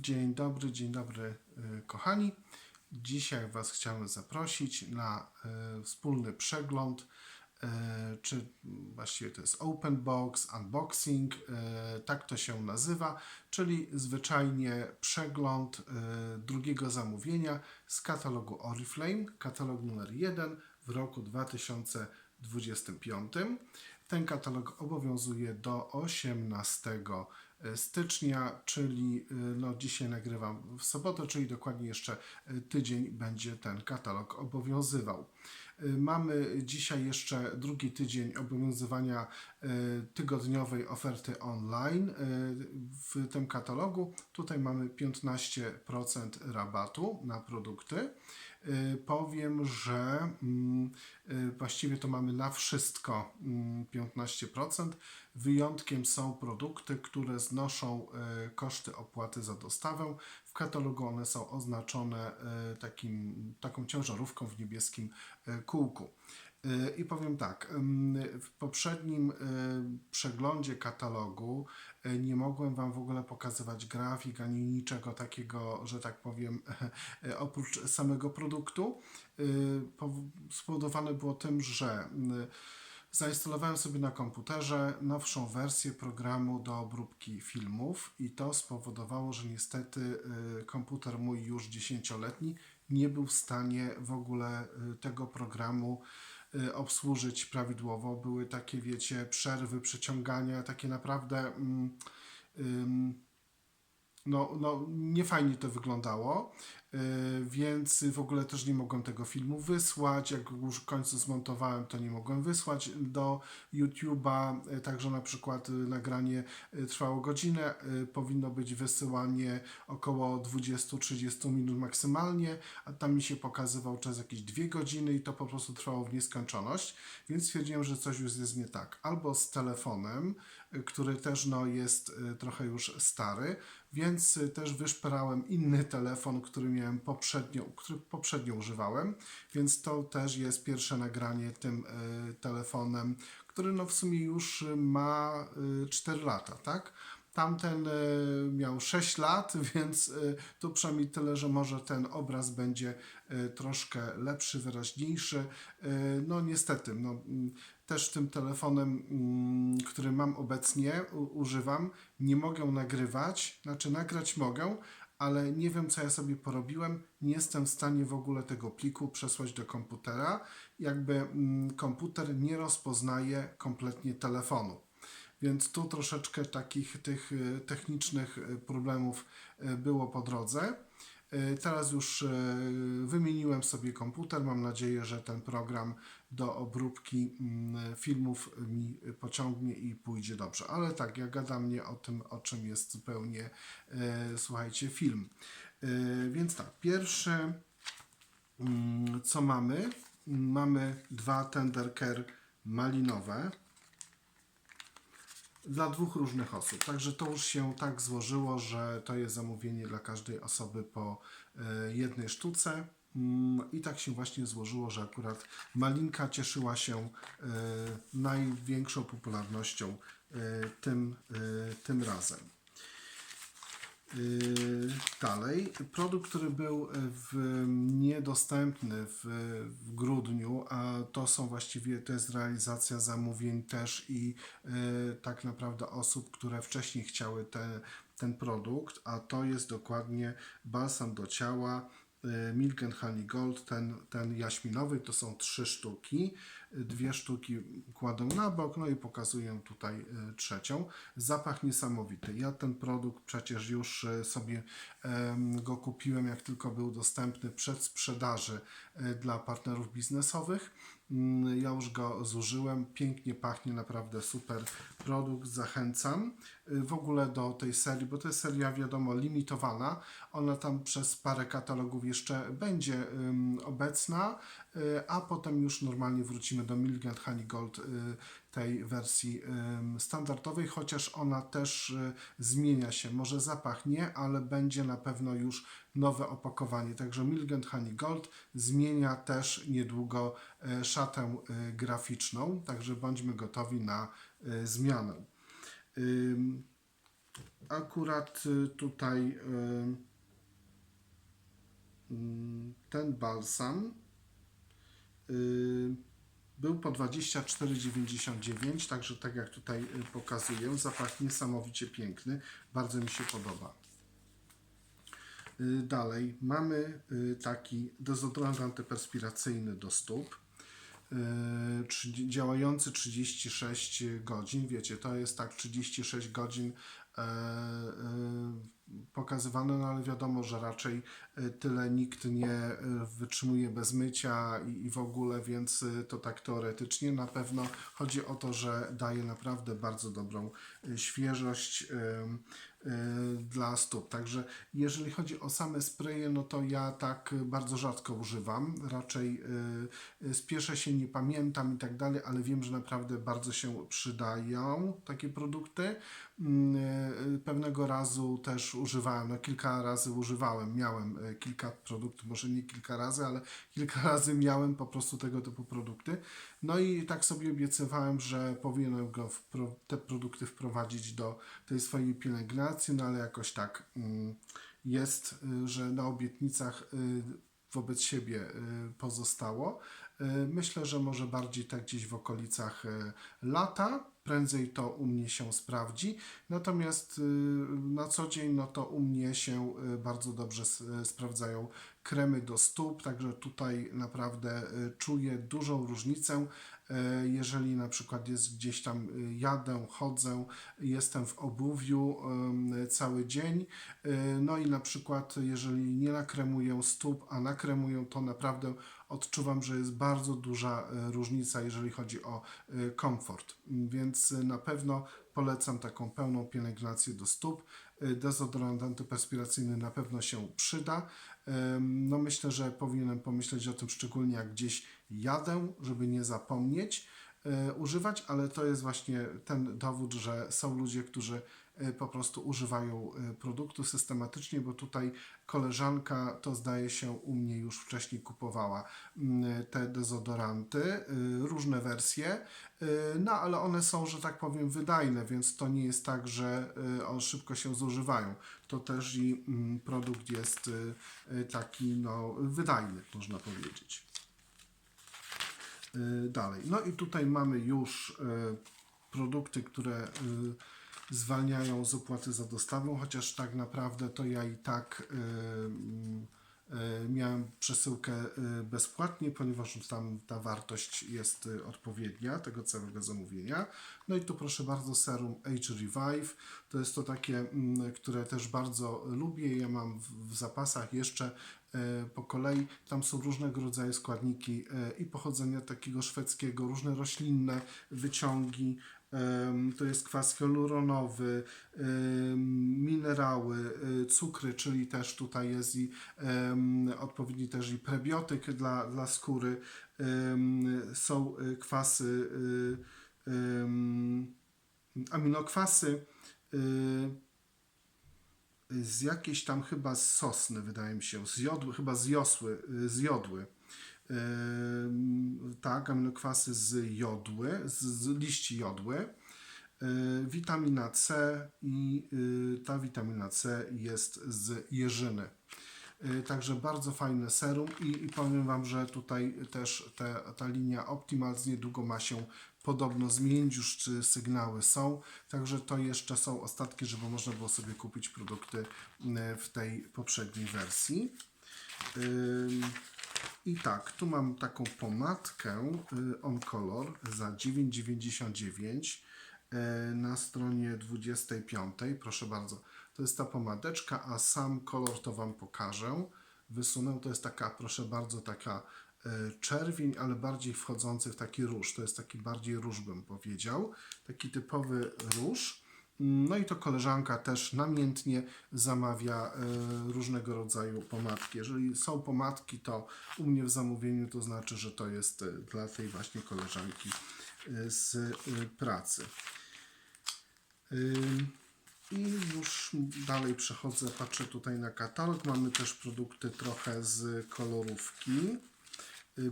Dzień dobry, dzień dobry y, kochani. Dzisiaj Was chciałem zaprosić na y, wspólny przegląd, y, czy właściwie to jest open box, unboxing, tak to się nazywa, czyli zwyczajnie przegląd drugiego zamówienia z katalogu Oriflame, katalog numer 1 w roku 2025. Ten katalog obowiązuje do 18 stycznia, czyli y, no, dzisiaj nagrywam w sobotę, czyli dokładnie jeszcze y, tydzień będzie ten katalog obowiązywał. Mamy dzisiaj jeszcze drugi tydzień obowiązywania tygodniowej oferty online w tym katalogu. Tutaj mamy 15% rabatu na produkty. Powiem, że mm, właściwie to mamy na wszystko mm, 15%. Wyjątkiem są produkty, które znoszą y, koszty opłaty za dostawę. W katalogu one są oznaczone y, takim, taką ciężarówką w niebieskim y, kółku. I powiem tak, w poprzednim przeglądzie katalogu nie mogłem Wam w ogóle pokazywać grafik ani niczego takiego, że tak powiem, oprócz samego produktu. Pow- Spowodowane było tym, że Zainstalowałem sobie na komputerze nowszą wersję programu do obróbki filmów i to spowodowało, że niestety y, komputer mój już dziesięcioletni nie był w stanie w ogóle y, tego programu y, obsłużyć prawidłowo. Były takie, wiecie, przerwy, przeciągania, takie naprawdę mm, no, no nie fajnie to wyglądało, więc w ogóle też nie mogłem tego filmu wysłać. Jak już w końcu zmontowałem, to nie mogłem wysłać do YouTube'a. Yy, Także na przykład yy, nagranie trwało godzinę, powinno być wysyłanie około 20-30 minut maksymalnie, a tam mi się pokazywał czas jakieś 2 godziny i to po prostu trwało w nieskończoność, więc stwierdziłem, że coś już jest nie tak. Albo z telefonem, który też no, jest y, trochę już stary, więc y, też wyszperałem inny telefon, który miałem poprzednio, który poprzednio używałem, więc to też jest pierwsze nagranie tym y, telefonem, który no w sumie już ma y, 4 lata, tak? Tamten miał 6 lat, więc tu przynajmniej tyle, że może ten obraz będzie troszkę lepszy, wyraźniejszy. Y, No niestety, no, mm, też tym telefonem, mm, który mam obecnie, używam, nie mogę nagrywać, znaczy nagrać mogę, ale nie wiem co ja sobie porobiłem, nie jestem w stanie w ogóle tego pliku przesłać do komputera. Jakby mm, komputer nie rozpoznaje kompletnie telefonu. Więc tu troszeczkę takich tych y, technicznych y, problemów y, było po drodze. Y, Teraz już y, wymieniłem sobie komputer. Mam nadzieję, że ten program do obróbki mm, filmów mi pociągnie i pójdzie dobrze. Ale tak, ja gadam nie o tym, o czym jest zupełnie, y, słuchajcie, film. Więc tak, pierwsze mm, co mamy? Mamy dwa Tendercare malinowe dla dwóch różnych osób. Także to już się tak złożyło, że to jest zamówienie dla każdej osoby po e, jednej sztuce. Mm, I tak się właśnie złożyło, że akurat Malinka cieszyła się e, największą popularnością e, tym, tym razem. Yy, Dalej, produkt, który był w, niedostępny w, w grudniu, a to są właściwie, to jest realizacja zamówień też i yy, tak naprawdę osób, które wcześniej chciały te, ten produkt, a to jest dokładnie balsam do ciała yy, Milk and Honey Gold, ten, ten jaśminowy, to są trzy sztuki. Dwie sztuki kładę na bok, no i pokazuję tutaj y, trzecią. Zapach niesamowity. Ja ten produkt przecież już y, sobie go kupiłem, jak tylko był dostępny przed sprzedaży y, dla partnerów biznesowych. Mm, Ja już go zużyłem. Pięknie pachnie, naprawdę super produkt. Zachęcam y, w ogóle do tej serii, bo to jest seria, wiadomo, limitowana. Ona tam przez parę katalogów jeszcze będzie obecna, a potem już normalnie wrócimy do Milk and Honey Gold y, tej wersji standardowej, chociaż ona też y, zmienia się. Może zapach nie, ale będzie na pewno już nowe opakowanie. Także Milk and Honey Gold zmienia też niedługo szatę graficzną, także bądźmy gotowi na zmianę. Akurat tutaj mm, ten balsam był po 24,99, także tak jak tutaj y, pokazuję, zapach niesamowicie piękny, bardzo mi się podoba. Y, Dalej mamy y, taki dezodorant antyperspiracyjny do stóp. y, działający 36 godzin. Wiecie, to jest tak 36 godzin e, e, pokazywane, no ale wiadomo, że raczej e, tyle nikt nie e, wytrzymuje bez mycia i, i w ogóle, więc e, to tak teoretycznie. Na pewno chodzi o to, że daje naprawdę bardzo dobrą świeżość dla stóp. Także jeżeli chodzi o same spraye, no to ja tak bardzo rzadko używam. Raczej e, spieszę się, nie pamiętam i tak dalej, ale wiem, że naprawdę bardzo się przydają takie produkty. Mm, e, Pewnego razu też używałem, no kilka razy używałem, miałem kilka produktów, może nie kilka razy, ale kilka razy miałem po prostu tego typu produkty. No i tak sobie obiecywałem, że powinienem go wpro- te produkty wprowadzić do tej swojej pielęgnacji, no ale jakoś tak mm, jest, y, że na obietnicach y, wobec siebie y, pozostało. Myślę, że może bardziej tak gdzieś w okolicach lata, prędzej to u mnie się sprawdzi. Natomiast na co dzień, no to u mnie się bardzo dobrze sprawdzają kremy do stóp, także tutaj naprawdę y, czuję dużą różnicę. Y, Jeżeli na przykład jest gdzieś tam y, jadę, chodzę, jestem w obuwiu cały dzień, no i na przykład jeżeli nie nakremuję stóp, a nakremuję, to naprawdę odczuwam, że jest bardzo duża różnica, jeżeli chodzi o komfort. Więc na pewno polecam taką pełną pielęgnację do stóp. Dezodorant antyperspiracyjny na pewno się przyda. No myślę, że powinienem pomyśleć o tym szczególnie jak gdzieś jadę, żeby nie zapomnieć używać, ale to jest właśnie ten dowód, że są ludzie, którzy y, po prostu używają y, produktu systematycznie, bo tutaj koleżanka to zdaje się u mnie już wcześniej kupowała mm, te dezodoranty, różne wersje, no ale one są, że tak powiem, wydajne, więc to nie jest tak, że one szybko się zużywają. To też i mm, produkt jest taki no, wydajny, można powiedzieć. Y, Dalej. No i tutaj mamy już y, produkty, które y, zwalniają z opłaty za dostawą, chociaż tak naprawdę to ja i tak miałem przesyłkę bezpłatnie, ponieważ tam ta wartość jest odpowiednia tego całego zamówienia. No i tu proszę bardzo serum Age Revive. To jest to takie, mm, które też bardzo lubię. Ja mam w, zapasach jeszcze po kolei. Tam są różnego rodzaju składniki e, i pochodzenia takiego szwedzkiego, różne roślinne wyciągi. To jest kwas hialuronowy, minerały, e, cukry, czyli też tutaj jest i odpowiedni też i prebiotyk dla, dla skóry. Są e, kwasy, e, aminokwasy. Z jakiejś tam chyba z sosny, wydaje mi się, z jodły, chyba z josły, y, z jodły. Ym, tak, aminokwasy z jodły, z, z liści jodły. Y, witamina C i y, ta witamina C jest z jeżyny. Y, Także bardzo fajne serum i, i powiem Wam, że tutaj też te, ta linia Optimal niedługo ma się podobno zmienić, już czy sygnały są, także to jeszcze są ostatki, żeby można było sobie kupić produkty y, w tej poprzedniej wersji. I tak, tu mam taką pomadkę y, On Color za 9,99 y, na stronie 25. Proszę bardzo, to jest ta pomadeczka, a sam kolor to Wam pokażę. Wysunę, to jest taka, proszę bardzo, taka czerwień, ale bardziej wchodzący w taki róż. To jest taki bardziej róż, bym powiedział. Taki typowy róż. No i to koleżanka też namiętnie zamawia e, różnego rodzaju pomadki. Jeżeli są pomadki, to u mnie w zamówieniu to znaczy, że to jest e, dla tej właśnie koleżanki e, z e, pracy. I już dalej przechodzę, patrzę tutaj na katalog. Mamy też produkty trochę z kolorówki,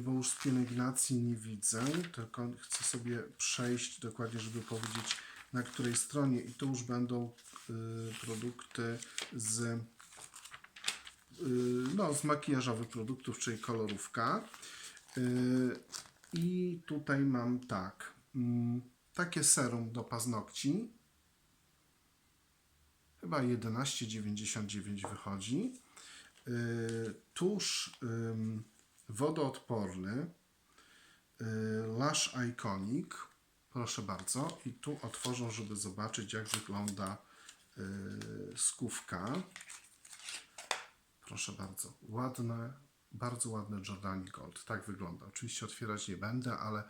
bo już z pielęgnacji nie widzę, tylko chcę sobie przejść dokładnie, żeby powiedzieć na której stronie i to już będą y, produkty z, y, no, z makijażowych produktów, czyli kolorówka. Y, I tutaj mam tak, mm, takie serum do paznokci. Chyba 11,99 wychodzi. Y, Tusz ym, wodoodporny y, Lash Iconic. Proszę bardzo. I tu otworzę, żeby zobaczyć, jak wygląda y, skówka. Proszę bardzo. Ładne, bardzo ładne Jordani Gold. Tak wygląda. Oczywiście otwierać nie będę, ale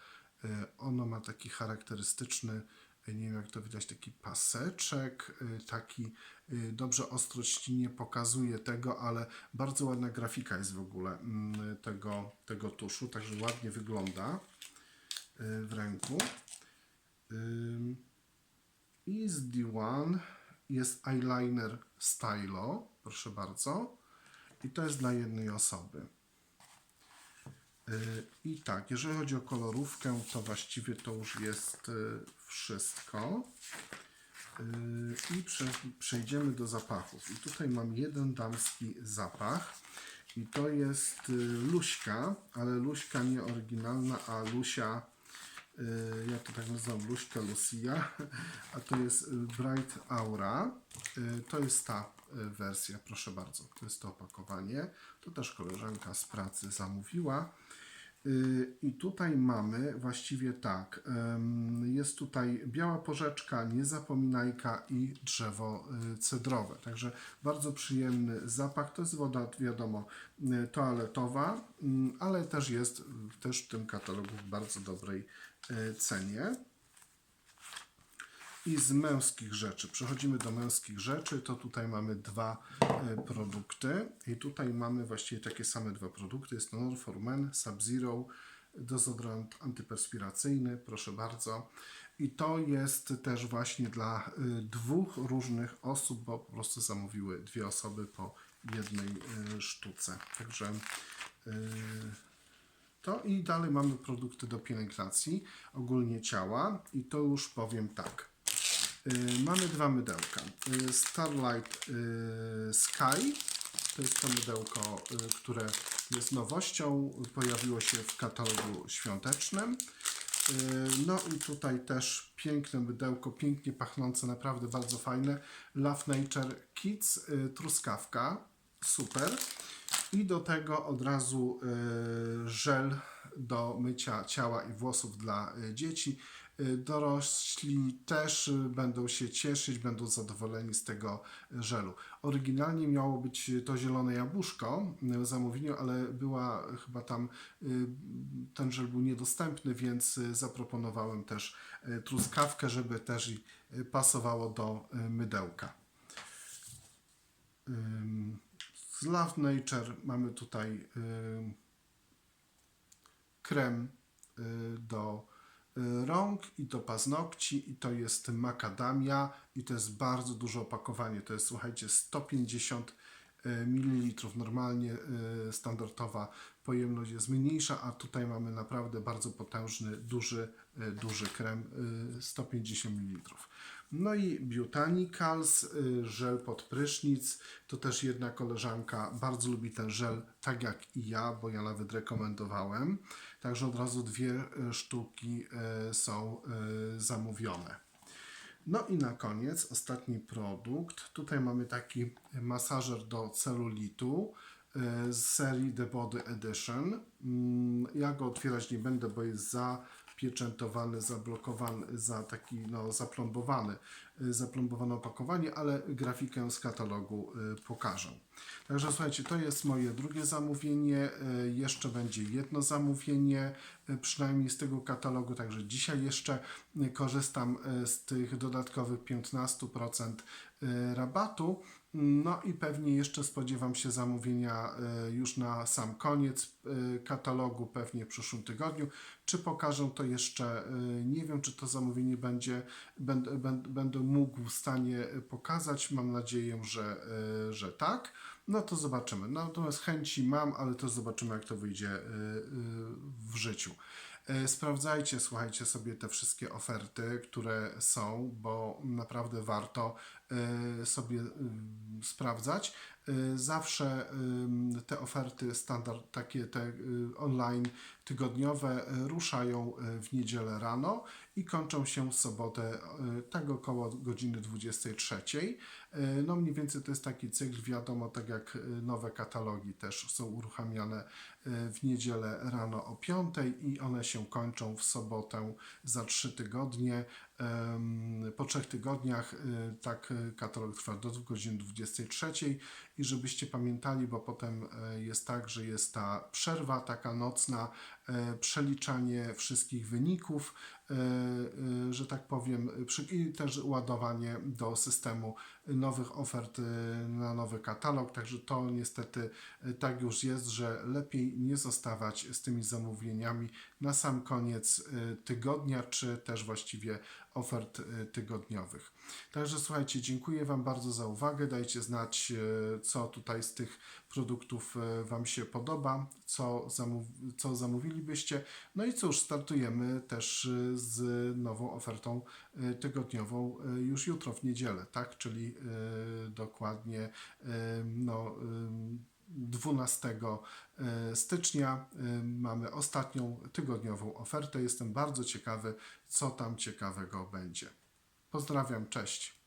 y, ono ma taki charakterystyczny, nie wiem jak to widać, taki paseczek, taki dobrze ostrość nie pokazuje tego, ale bardzo ładna grafika jest w ogóle mm, tego, tego tuszu, także ładnie wygląda y, w ręku. I z D1 jest eyeliner Stylo, proszę bardzo. I to jest dla jednej osoby. Y, I tak, jeżeli chodzi o kolorówkę, to właściwie to już jest y, wszystko. Y, I prze, przejdziemy do zapachów. I tutaj mam jeden damski zapach. I to jest y, Luśka, ale Luśka nie oryginalna, a Lusia, y, ja to tak nazywam Luśka Lucia, a to jest y, Bright Aura. To jest ta wersja, proszę bardzo, to jest to opakowanie. To też koleżanka z pracy zamówiła. Y, I tutaj mamy właściwie tak. Jest tutaj biała porzeczka, niezapominajka i drzewo y, cedrowe. Także bardzo przyjemny zapach. To jest woda, wiadomo, y, toaletowa, mm, ale też jest też w tym katalogu w bardzo dobrej cenie. I z męskich rzeczy, przechodzimy do męskich rzeczy, to tutaj mamy dwa e, produkty i tutaj mamy właściwie takie same dwa produkty, jest to Nor for Sub-Zero dezodorant antyperspiracyjny, proszę bardzo. I to jest też właśnie dla y, dwóch różnych osób, bo po prostu zamówiły dwie osoby po jednej y, sztuce. Także to i dalej mamy produkty do pielęgnacji ogólnie ciała i to już powiem tak. Y, mamy dwa mydełka. Y, Starlight y, Sky to jest to mydełko, które jest nowością, pojawiło się w katalogu świątecznym. No i tutaj też piękne mydełko, pięknie pachnące, naprawdę bardzo fajne. Love Nature Kids, truskawka, super. I do tego od razu żel do mycia ciała i włosów dla dzieci. Y, Dorośli też y, będą się cieszyć, będą zadowoleni z tego żelu. Oryginalnie miało być to zielone jabłuszko y, w zamówieniu, ale była chyba tam, y, ten żel był niedostępny, więc y, zaproponowałem też y, truskawkę, żeby też i, y, pasowało do y, mydełka. Z Love Nature mamy tutaj krem y, do y, rąk i do paznokci i to jest makadamia i to jest bardzo duże opakowanie. To jest słuchajcie 150 ml. Normalnie y, standardowa pojemność jest mniejsza, a tutaj mamy naprawdę bardzo potężny, duży, y, duży krem y, 150 ml. No i Botanicals, żel pod prysznic. To też jedna koleżanka bardzo lubi ten żel, tak jak i ja, bo ja nawet rekomendowałem. Także od razu dwie y, sztuki y, są y, zamówione. No i na koniec ostatni produkt. Tutaj mamy taki masażer do celulitu z serii The Body Edition. Mm, Ja go otwierać nie będę, bo jest zapieczętowany, zablokowany, za taki no, zaplombowany, y, zaplombowane opakowanie, ale grafikę z katalogu y, pokażę. Także słuchajcie, to jest moje drugie zamówienie. y, Jeszcze będzie jedno zamówienie, przynajmniej z tego katalogu. Także dzisiaj jeszcze korzystam z tych dodatkowych 15% y, rabatu. No i pewnie jeszcze spodziewam się zamówienia y, już na sam koniec y, katalogu, pewnie w przyszłym tygodniu. Czy pokażę to jeszcze? y, Nie wiem, czy to zamówienie będzie, będę, będę, mógł w stanie pokazać. Mam nadzieję, że, że tak. No to zobaczymy. Natomiast chęci mam, ale to zobaczymy, jak to wyjdzie w życiu. E, Sprawdzajcie, słuchajcie sobie te wszystkie oferty, które są, bo naprawdę warto. e, sobie ym, sprawdzać. E, Zawsze te oferty standard, takie te online tygodniowe ruszają w niedzielę rano i kończą się w sobotę tak około godziny 23. E, No mniej więcej to jest taki cykl, wiadomo, tak jak nowe katalogi też są uruchamiane w niedzielę rano o 5 i one się kończą w sobotę za 3 tygodnie. Po trzech tygodniach e, tak e, katalog trwa do godziny 23 i żebyście pamiętali, bo potem e, jest tak, że jest ta przerwa taka nocna, e, przeliczanie wszystkich wyników, e, że tak powiem, i też ładowanie do systemu nowych ofert na nowy katalog. Także to niestety tak już jest, że lepiej nie zostawać z tymi zamówieniami na sam koniec e, tygodnia, czy też właściwie ofert e, tygodniowych. Także słuchajcie, dziękuję Wam bardzo za uwagę. Dajcie znać, e, co tutaj z tych produktów Wam się podoba, co, zamów co zamówilibyście. No i cóż, startujemy też z nową ofertą tygodniową już jutro w niedzielę, tak? Czyli dokładnie no, 12 e, stycznia e, mamy ostatnią tygodniową ofertę. Jestem bardzo ciekawy, co tam ciekawego będzie. Pozdrawiam, cześć.